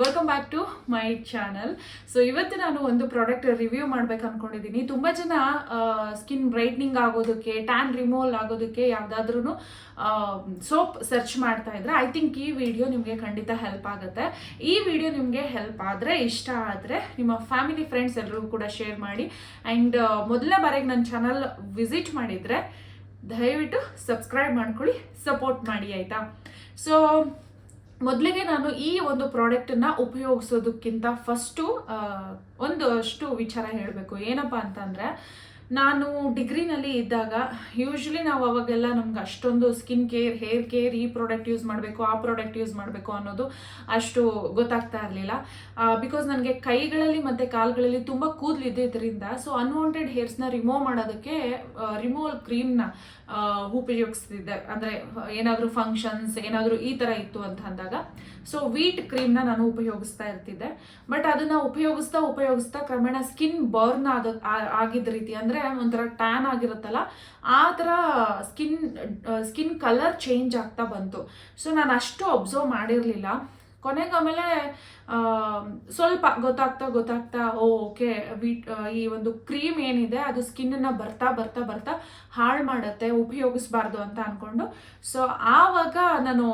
Welcome back to my channel so ಇವತ್ತು ನಾನು ಒಂದು ಪ್ರಾಡಕ್ಟ್ ರಿವ್ಯೂ ಮಾಡ್ಬೇಕು ಅನ್ಕೊಂಡಿದ್ದೀನಿ ತುಂಬ ಜನ ಸ್ಕಿನ್ ಬ್ರೈಟ್ನಿಂಗ್ ಆಗೋದಕ್ಕೆ ಟ್ಯಾನ್ ರಿಮೂವಲ್ ಆಗೋದಕ್ಕೆ ಯಾವುದಾದ್ರೂ ಸೋಪ್ ಸರ್ಚ್ ಮಾಡ್ತಾ ಇದ್ರೆ ಐ ಥಿಂಕ್ ಈ ವಿಡಿಯೋ ನಿಮಗೆ ಖಂಡಿತ ಹೆಲ್ಪ್ ಆಗುತ್ತೆ. ಈ ವಿಡಿಯೋ ನಿಮಗೆ ಹೆಲ್ಪ್ ಆದರೆ, ಇಷ್ಟ ಆದರೆ, ನಿಮ್ಮ ಫ್ಯಾಮಿಲಿ ಫ್ರೆಂಡ್ಸ್ ಎಲ್ಲರಿಗೂ ಕೂಡ ಶೇರ್ ಮಾಡಿ. ಆ್ಯಂಡ್ ಮೊದಲನೇ ಬಾರಿಗೆ ನನ್ನ ಚಾನಲ್ ವಿಸಿಟ್ ಮಾಡಿದರೆ, ದಯವಿಟ್ಟು ಸಬ್ಸ್ಕ್ರೈಬ್ ಮಾಡ್ಕೊಳ್ಳಿ ಸಪೋರ್ಟ್ ಮಾಡಿ, ಆಯಿತಾ? ಸೊ ಮೊದಲಿಗೆ ನಾನು ಈ ಒಂದು ಪ್ರಾಡಕ್ಟನ್ನು ಉಪಯೋಗಿಸೋದಕ್ಕಿಂತ ಫಸ್ಟು ಒಂದಷ್ಟು ವಿಚಾರ ಹೇಳಬೇಕು. ಏನಪ್ಪ ಅಂತಂದರೆ ನಾನು ಡಿಗ್ರಿನಲ್ಲಿ ಇದ್ದಾಗ ಯೂಶ್ವಲಿ ನಾವು ಅವಾಗೆಲ್ಲ ನಮ್ಗೆ ಅಷ್ಟೊಂದು ಸ್ಕಿನ್ ಕೇರ್ ಹೇರ್ ಕೇರ್ ಈ ಪ್ರಾಡಕ್ಟ್ ಯೂಸ್ ಮಾಡಬೇಕು, ಆ ಪ್ರಾಡಕ್ಟ್ ಯೂಸ್ ಮಾಡಬೇಕು ಅನ್ನೋದು ಅಷ್ಟು ಗೊತ್ತಾಗ್ತಾ ಇರಲಿಲ್ಲ. ಬಿಕಾಸ್ ನನಗೆ ಕೈಗಳಲ್ಲಿ ಮತ್ತು ಕಾಲುಗಳಲ್ಲಿ ತುಂಬ ಕೂದಲು ಇದ್ದಿದ್ದರಿಂದ ಸೊ ಅನ್ವಾಂಟೆಡ್ ಹೇರ್ಸ್ನ ರಿಮೂವ್ ಮಾಡೋದಕ್ಕೆ ರಿಮೂವಲ್ ಕ್ರೀಮ್ನ ಉಪಯೋಗಿಸ್ತಿದ್ದೆ. ಅಂದರೆ, ಏನಾದರೂ ಫಂಕ್ಷನ್ಸ್ ಏನಾದರೂ ಈ ಥರ ಇತ್ತು ಅಂತ ಅಂದಾಗ ಸೊ ವೀಟ್ ಕ್ರೀಮ್ನ ನಾನು ಉಪಯೋಗಿಸ್ತಾ ಇರ್ತಿದ್ದೆ. ಬಟ್ ಅದನ್ನು ಉಪಯೋಗಿಸ್ತಾ ಉಪಯೋಗಿಸ್ತಾ ಕ್ರಮೇಣ ಸ್ಕಿನ್ ಬರ್ನ್ ಆದ ಆಗಿದ್ದ ರೀತಿ, ಅಂದರೆ ಒಂಥರ ಟ್ಯಾನ್ ಆಗಿರುತ್ತಲ್ಲ, ಆ ಥರ ಸ್ಕಿನ್ ಸ್ಕಿನ್ ಕಲರ್ ಚೇಂಜ್ ಆಗ್ತಾ ಬಂತು. ಸೊ ನಾನು ಅಷ್ಟು ಅಬ್ಸರ್ವ್ ಮಾಡಿರಲಿಲ್ಲ. ಕೊನೆಗೆ ಆಮೇಲೆ ಸ್ವಲ್ಪ ಗೊತ್ತಾಗ್ತಾ ಗೊತ್ತಾಗ್ತಾ ಓಕೆ ವಿಟ್ ಈ ಒಂದು ಕ್ರೀಮ್ ಏನಿದೆ, ಅದು ಸ್ಕಿನ್ನನ್ನು ಬರ್ತಾ ಬರ್ತಾ ಬರ್ತಾ ಹಾಳು ಮಾಡುತ್ತೆ, ಉಪಯೋಗಿಸ್ಬಾರ್ದು ಅಂತ ಅಂದ್ಕೊಂಡು ಸೊ ಆವಾಗ ನಾನು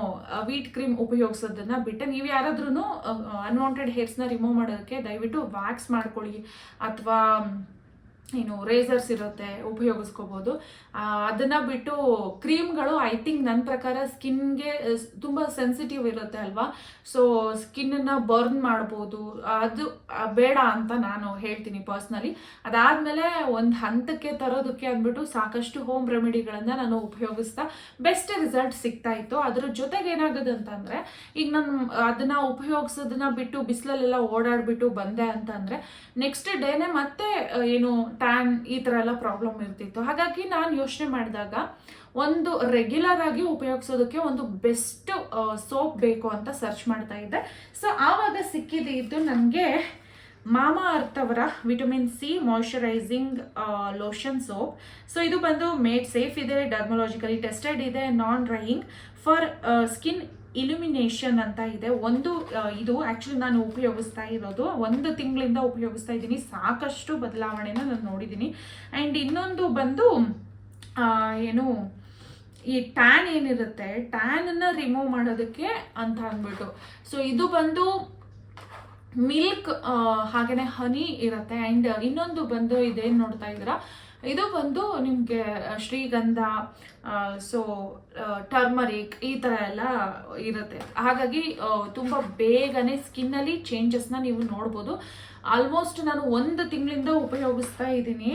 ವೀಟ್ ಕ್ರೀಮ್ ಉಪಯೋಗಿಸೋದನ್ನ ಬಿಟ್ಟೆ. ನೀವು ಯಾರಾದ್ರೂ ಅನ್ವಾಂಟೆಡ್ ಹೇರ್ಸ್ನ ರಿಮೂವ್ ಮಾಡೋದಕ್ಕೆ ದಯವಿಟ್ಟು ವ್ಯಾಕ್ಸ್ ಮಾಡ್ಕೊಳ್ಳಿ. ಅಥವಾ ಏನು ರೇಸರ್ಸ್ ಇರುತ್ತೆ, ಉಪಯೋಗಿಸ್ಕೋಬೋದು. ಅದನ್ನು ಬಿಟ್ಟು ಕ್ರೀಮ್ಗಳು ಐ ಥಿಂಕ್ ನನ್ನ ಪ್ರಕಾರ ಸ್ಕಿನ್ಗೆ ತುಂಬ ಸೆನ್ಸಿಟಿವ್ ಇರುತ್ತೆ ಅಲ್ವಾ? ಸೊ ಸ್ಕಿನ್ನನ್ನು ಬರ್ನ್ ಮಾಡ್ಬೋದು. ಅದು ಬೇಡ ಅಂತ ನಾನು ಹೇಳ್ತೀನಿ ಪರ್ಸ್ನಲಿ ಅದಾದಮೇಲೆ ಒಂದು ಹಂತಕ್ಕೆ ತರೋದಕ್ಕೆ ಅಂದ್ಬಿಟ್ಟು ಸಾಕಷ್ಟು ಹೋಮ್ ರೆಮಿಡಿಗಳನ್ನು ನಾನು ಉಪಯೋಗಿಸ್ತಾ ಬೆಸ್ಟ್ ರಿಸಲ್ಟ್ ಸಿಗ್ತಾ ಇತ್ತು. ಅದ್ರ ಜೊತೆಗೆ ಏನಾಗೋದು ಅಂತಂದರೆ, ಈಗ ನಾನು, ಅದನ್ನ ಉಪಯೋಗಿಸೋದನ್ನ ಬಿಟ್ಟು ಬಿಸಿಲಲ್ಲೆಲ್ಲ ಓಡಾಡ್ಬಿಟ್ಟು ಬಂದೆ ಅಂತಂದರೆ ನೆಕ್ಸ್ಟ್ ಡೇನೆ ಮತ್ತೆ ಏನು ಟ್ಯಾನ್ ಈ ಥರ ಎಲ್ಲ ಪ್ರಾಬ್ಲಮ್ ಇರ್ತಿತ್ತು. ಹಾಗಾಗಿ ನಾನು ಯೋಚನೆ ಮಾಡಿದಾಗ ಒಂದು ರೆಗ್ಯುಲರ್ ಆಗಿ ಉಪಯೋಗಿಸೋದಕ್ಕೆ ಒಂದು ಬೆಸ್ಟ್ ಸೋಪ್ ಬೇಕು ಅಂತ ಸರ್ಚ್ ಮಾಡ್ತಾ ಇದ್ದೆ. ಸೊ ಆವಾಗ ಸಿಕ್ಕಿದ್ದು ನನಗೆ ಮಾಮಾ ಅರ್ತ್ ಅವರ vitamin C moisturizing lotion soap so ಇದು ಬಂದು ಮೇಡ್ ಸೇಫ್ ಇದೆ ಡರ್ಮೊಲಾಜಿಕಲಿ ಟೆಸ್ಟೆಡ್ ಇದೆ non drying for skin illumination ಅಂತ ಇದೆ. ಒಂದು ಇದು ಆ್ಯಕ್ಚುಲಿ ನಾನು ಉಪಯೋಗಿಸ್ತಾ ಇರೋದು. ಒಂದು ತಿಂಗಳಿಂದ ಉಪಯೋಗಿಸ್ತಾ ಇದ್ದೀನಿ. ಸಾಕಷ್ಟು ಬದಲಾವಣೆನ ನಾನು ನೋಡಿದ್ದೀನಿ. ಆ್ಯಂಡ್ ಇನ್ನೊಂದು ಬಂದು ಏನು, ಈ ಟ್ಯಾನ್ ಏನಿರುತ್ತೆ? ಟ್ಯಾನನ್ನು ರಿಮೂವ್ ಮಾಡೋದಕ್ಕೆ ಅಂತ ಅಂದ್ಬಿಟ್ಟು. ಸೊ ಇದು ಬಂದು ಮಿಲ್ಕ್ ಹಾಗೆಯೇ ಹನಿ ಇರುತ್ತೆ. ಆ್ಯಂಡ್ ಇನ್ನೊಂದು ಬಂದು ಇದೇನು ನೋಡ್ತಾ ಇದ್ದೀರಾ? ಇದು ಬಂದು ನಿಮಗೆ ಶ್ರೀಗಂಧ ಸೊ ಟರ್ಮರಿಕ್ ಈ ಥರ ಎಲ್ಲ ಇರುತ್ತೆ. ಹಾಗಾಗಿ ತುಂಬ ಬೇಗನೆ ಸ್ಕಿನ್ನಲ್ಲಿ ಚೇಂಜಸ್ನ ನೀವು ನೋಡ್ಬೋದು. ಆಲ್ಮೋಸ್ಟ್ ನಾನು ಒಂದು ತಿಂಗಳಿಂದ ಉಪಯೋಗಿಸ್ತಾ ಇದ್ದೀನಿ.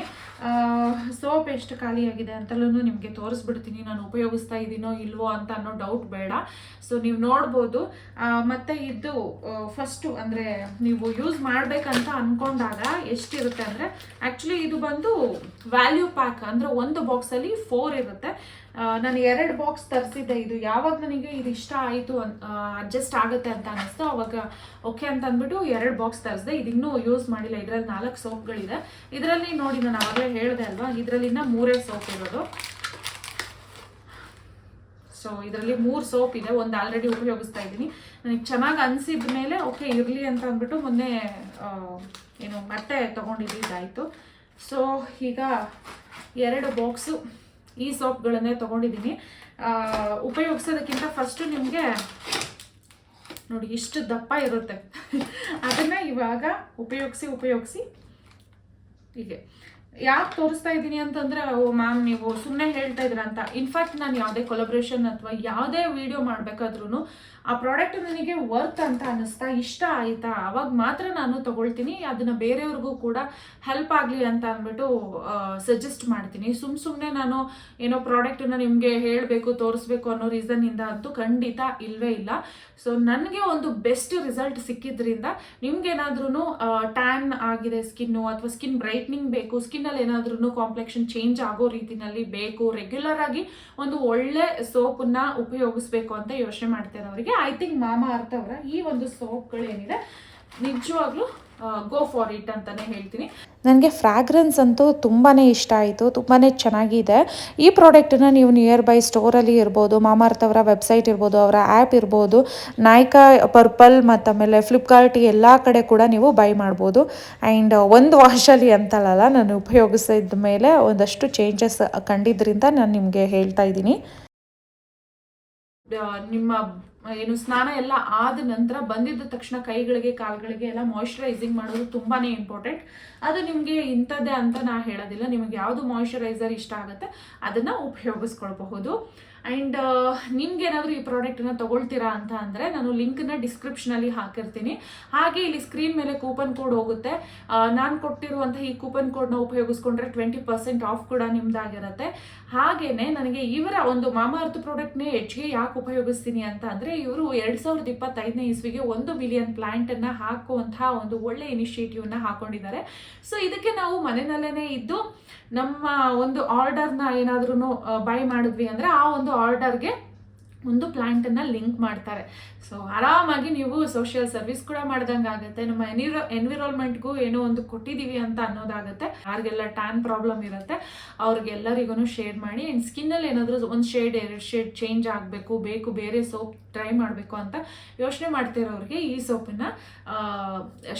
ಸೋಪ್ ಎಷ್ಟು ಖಾಲಿಯಾಗಿದೆ ಅಂತಲೂ ನಿಮಗೆ ತೋರಿಸ್ಬಿಡ್ತೀನಿ. ನಾನು ಉಪಯೋಗಿಸ್ತಾ ಇದ್ದೀನೋ ಇಲ್ವೋ ಅಂತ ಅನ್ನೋ ಡೌಟ್ ಬೇಡ. ಸೊ ನೀವು ನೋಡ್ಬೋದು. ಮತ್ತು ಇದು ಫಸ್ಟು ಅಂದರೆ ನೀವು ಯೂಸ್ ಮಾಡಬೇಕಂತ ಅಂದ್ಕೊಂಡಾಗ ಎಷ್ಟಿರುತ್ತೆ ಅಂದರೆ ಆ್ಯಕ್ಚುಲಿ ಇದು ಬಂದು ವ್ಯಾಲ್ಯೂ ಪ್ಯಾಕ್ ಅಂದರೆ ಒಂದು ಬಾಕ್ಸಲ್ಲಿ ಫೋರ್ ಇರುತ್ತೆ. ನಾನು ಎರಡು ಬಾಕ್ಸ್ ತರಿಸಿದ್ದೆ. ಇದು ಯಾವಾಗ ನನಗೆ ಇದು ಇಷ್ಟ ಆಯಿತು ಅಡ್ಜಸ್ಟ್ ಆಗುತ್ತೆ ಅಂತ ಅನ್ನಿಸ್ತು ಅವಾಗ ಓಕೆ ಅಂತ ಅಂದ್ಬಿಟ್ಟು ಎರಡು ಬಾಕ್ಸ್ ತರಿಸಿದೆ. ಇದಿನ್ನೂ ಯೂಸ್ ಮಾಡಿಲ್ಲ. ಇದರಲ್ಲಿ ನಾಲ್ಕು ಸೋಪ್ಗಳಿದೆ. ಇದರಲ್ಲಿ ನೋಡಿ ನಾನು ಆವಾಗಲೇ ಹೇಳಿದೆ ಅಲ್ವಾ? ಇದರಲ್ಲಿ ಇನ್ನ ಮೂರೇ ಸೋಪ್ ಇರೋದು. ಸೊ ಇದರಲ್ಲಿ ಮೂರು ಸೋಪ್ ಇದೆ. ಒಂದು ಆಲ್ರೆಡಿ ಉಪಯೋಗಿಸ್ತಾ ಇದ್ದೀನಿ. ನನಗೆ ಚೆನ್ನಾಗಿ ಅನಿಸಿದ ಮೇಲೆ ಓಕೆ ಇರಲಿ ಅಂತ ಅಂದ್ಬಿಟ್ಟು ಮೊನ್ನೆ ಏನು ಮತ್ತೆ ತೊಗೊಂಡಿದ್ದಾಯಿತು ಸೊ ಈಗ ಎರಡು ಬಾಕ್ಸು ಈ ಸೋಪ್ಗಳನ್ನೇ ತೊಗೊಂಡಿದ್ದೀನಿ. ಉಪಯೋಗಿಸೋದಕ್ಕಿಂತ ಫಸ್ಟು ನಿಮಗೆ ನೋಡಿ ಇಷ್ಟು ದಪ್ಪ ಇರುತ್ತೆ. ಅದನ್ನು ಇವಾಗ ಉಪಯೋಗಿಸಿ ಉಪಯೋಗಿಸಿ ಹೀಗೆ. ಯಾಕೆ ತೋರಿಸ್ತಾ ಇದ್ದೀನಿ ಅಂತಂದ್ರೆ, ಓ ಮ್ಯಾಮ್, ನೀವು ಸುಮ್ಮನೆ ಹೇಳ್ತಾ ಇದ್ರ ಅಂತ ಇನ್ಫ್ಯಾಕ್ಟ್ ನಾನು ಯಾವುದೇ ಕೊಲಬ್ರೇಷನ್ ಅಥವಾ ಯಾವುದೇ ವಿಡಿಯೋ ಮಾಡಬೇಕಾದ್ರೂ ಆ ಪ್ರಾಡಕ್ಟ್ ನನಗೆ ವರ್ತ್ ಅಂತ ಅನ್ನಿಸ್ತಾ, ಇಷ್ಟ ಆಯಿತಾ? ಅವಾಗ ಮಾತ್ರ ನಾನು ತೊಗೊಳ್ತೀನಿ, ಅದನ್ನು ಬೇರೆಯವ್ರಿಗೂ ಕೂಡ ಹೆಲ್ಪ್ ಆಗಲಿ ಅಂತ ಅಂದ್ಬಿಟ್ಟು ಸಜೆಸ್ಟ್ ಮಾಡ್ತೀನಿ. ಸುಮ್ಮ ಸುಮ್ಮನೆ ನಾನು ಏನೋ ಪ್ರಾಡಕ್ಟನ್ನು ನಿಮಗೆ ಹೇಳಬೇಕು, ತೋರಿಸ್ಬೇಕು ಅನ್ನೋ ರೀಸನ್ನಿಂದ ಅಂತೂ ಖಂಡಿತ ಇಲ್ಲವೇ ಇಲ್ಲ. ಸೊ ನನಗೆ ಒಂದು ಬೆಸ್ಟ್ ರಿಸಲ್ಟ್ ಸಿಕ್ಕಿದ್ರಿಂದ ನಿಮ್ಗೇನಾದ್ರೂ ಟ್ಯಾನ್ ಆಗಿದೆ ಸ್ಕಿನ್ನು ಅಥವಾ ಸ್ಕಿನ್ ಬ್ರೈಟ್ನಿಂಗ್ ಬೇಕು ಸ್ಕಿನ್ನಲ್ಲಿ ಏನಾದ್ರೂ ಕಾಂಪ್ಲೆಕ್ಷನ್ ಚೇಂಜ್ ಆಗೋ ರೀತಿನಲ್ಲಿ ಬೇಕು ರೆಗ್ಯುಲರ್ ಆಗಿ ಒಂದು ಒಳ್ಳೆ ಸೋಪನ್ನ ಉಪಯೋಗಿಸ್ಬೇಕು ಅಂತ ಯೋಚನೆ ಮಾಡ್ತಾರೆ ಅವರಿಗೆ ಐ ಥಿಂಕ್ ಮಾಮಾ ಅರ್ಥ ಅವರ ಈ ಒಂದು ಸೋಪ್ಗಳು ಏನಿದೆ ನಿಜವಾಗ್ಲೂ ಗೋ ಫಾರ್ ಇಟ್ ಅಂತಾನೆ ಹೇಳ್ತೀನಿ. ನನಗೆ ಫ್ರಾಗ್ರೆನ್ಸ್ ಅಂತೂ ತುಂಬಾ ಇಷ್ಟ ಆಯಿತು ತುಂಬಾ ಚೆನ್ನಾಗಿದೆ. ಈ ಪ್ರಾಡಕ್ಟನ್ನು ನೀವು ನಿಯರ್ ಬೈ ಸ್ಟೋರಲ್ಲಿ ಇರ್ಬೋದು ಮಾಮಾರ್ತ್ ಅವರ ವೆಬ್ಸೈಟ್ ಇರ್ಬೋದು ಅವರ ಆ್ಯಪ್ ಇರ್ಬೋದು ನಾಯ್ಕಾ ಪರ್ಪಲ್ ಮತ್ತು ಆಮೇಲೆ ಫ್ಲಿಪ್ಕಾರ್ಟ್ ಎಲ್ಲ ಕಡೆ ಕೂಡ ನೀವು ಬೈ ಮಾಡ್ಬೋದು. ಆ್ಯಂಡ್ ಒಂದು ವಾಶಲ್ಲಿ ಅಂತಲ್ಲ ನಾನು ಉಪಯೋಗಿಸಿದ ಮೇಲೆ ಒಂದಷ್ಟು ಚೇಂಜಸ್ ಕಂಡಿದ್ದರಿಂದ ನಾನು ನಿಮಗೆ ಹೇಳ್ತಾ ಇದ್ದೀನಿ. ನಿಮ್ಮ ಏನು ಸ್ನಾನ ಎಲ್ಲ ಆದ ನಂತರ ಬಂದಿದ್ದ ತಕ್ಷಣ ಕೈಗಳಿಗೆ, ಕಾಲುಗಳಿಗೆ ಎಲ್ಲ ಮಾಯಿಶ್ಚರೈಸಿಂಗ್ ಮಾಡೋದು ತುಂಬಾನೇ ಇಂಪಾರ್ಟೆಂಟ್ ಅದು ನಿಮಗೆ ಇಂಥದ್ದೇ ಅಂತ ನಾ ಹೇಳೋದಿಲ್ಲ. ನಿಮಗೆ ಯಾವುದು ಮಾಯಿಶ್ಚರೈಸರ್ ಇಷ್ಟ ಆಗುತ್ತೆ, ಅದನ್ನ ಉಪಯೋಗಿಸ್ಕೊಳ್ಬಹುದು. ಆ್ಯಂಡ್ ನಿಮ್ಗೇನಾದರೂ ಈ ಪ್ರಾಡಕ್ಟನ್ನು ತಗೊಳ್ತೀರಾ ಅಂತ ಅಂದರೆ ನಾನು ಲಿಂಕ್ನ ಡಿಸ್ಕ್ರಿಪ್ಷನಲ್ಲಿ ಹಾಕಿರ್ತೀನಿ. ಹಾಗೆ ಇಲ್ಲಿ ಸ್ಕ್ರೀನ್ ಮೇಲೆ ಕೂಪನ್ ಕೋಡ್ ಹೋಗುತ್ತೆ. ನಾನು ಕೊಟ್ಟಿರುವಂಥ ಈ ಕೂಪನ್ ಕೋಡ್ನ ಉಪಯೋಗಿಸ್ಕೊಂಡ್ರೆ ಟ್ವೆಂಟಿ ಪರ್ಸೆಂಟ್ ಆಫ್ ಕೂಡ ನಿಮ್ದಾಗಿರುತ್ತೆ. ಹಾಗೇನೆ ನನಗೆ ಇವರ ಒಂದು ಮಾಮಾರ್ತ್ ಪ್ರಾಡಕ್ಟ್ನೇ ಹೆಚ್ಚಿಗೆ ಯಾಕೆ ಉಪಯೋಗಿಸ್ತೀನಿ ಅಂತ ಅಂದರೆ ಇವರು ಎರಡು ಸಾವಿರದ ಇಪ್ಪತ್ತೈದನೇ ಇಸ್ವಿಗೆ ಒಂದು ಮಿಲಿಯನ್ ಪ್ಲ್ಯಾಂಟನ್ನು ಹಾಕುವಂತಹ ಒಂದು ಒಳ್ಳೆ ಇನಿಷಿಯೇಟಿವ್ನ ಹಾಕೊಂಡಿದ್ದಾರೆ. ಸೊ ಇದಕ್ಕೆ ನಾವು ಮನೆಯಲ್ಲೇ ಇದ್ದು ನಮ್ಮ ಒಂದು ಆರ್ಡರ್ನ ಏನಾದ್ರೂ ಬೈ ಮಾಡಿದ್ವಿ ಅಂದರೆ ಆ ಒಂದು ಆರ್ಡರ್ಗೆ ಒಂದು ಪ್ಲ್ಯಾಂಟನ್ನು ಲಿಂಕ್ ಮಾಡ್ತಾರೆ. ಸೊ ಆರಾಮಾಗಿ ನೀವು ಸೋಷಿಯಲ್ ಸರ್ವಿಸ್ ಕೂಡ ಮಾಡ್ದಂಗೆ ಆಗುತ್ತೆ. ನಮ್ಮ ಎನಿರೋ ಎನ್ವಿರಾನ್ಮೆಂಟ್ಗೂ ಏನೋ ಒಂದು ಕೊಟ್ಟಿದ್ದೀವಿ ಅಂತ ಅನ್ನೋದಾಗುತ್ತೆ. ಯಾರಿಗೆಲ್ಲ ಟ್ಯಾನ್ ಪ್ರಾಬ್ಲಮ್ ಇರುತ್ತೆ ಅವ್ರಿಗೆಲ್ಲರಿಗೂ ಶೇರ್ ಮಾಡಿ ಆ್ಯಂಡ್ ಸ್ಕಿನ್ನಲ್ಲಿ ಏನಾದರೂ ಒಂದು ಶೇಡ್ ಎರಡು ಶೇಡ್ ಚೇಂಜ್ ಆಗಬೇಕು, ಬೇಕು, ಬೇರೆ ಸೋಪ್ ಟ್ರೈ ಮಾಡಬೇಕು ಅಂತ ಯೋಚನೆ ಮಾಡ್ತಿರೋರಿಗೆ ಈ ಸೋಪನ್ನು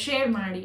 ಶೇರ್ ಮಾಡಿ.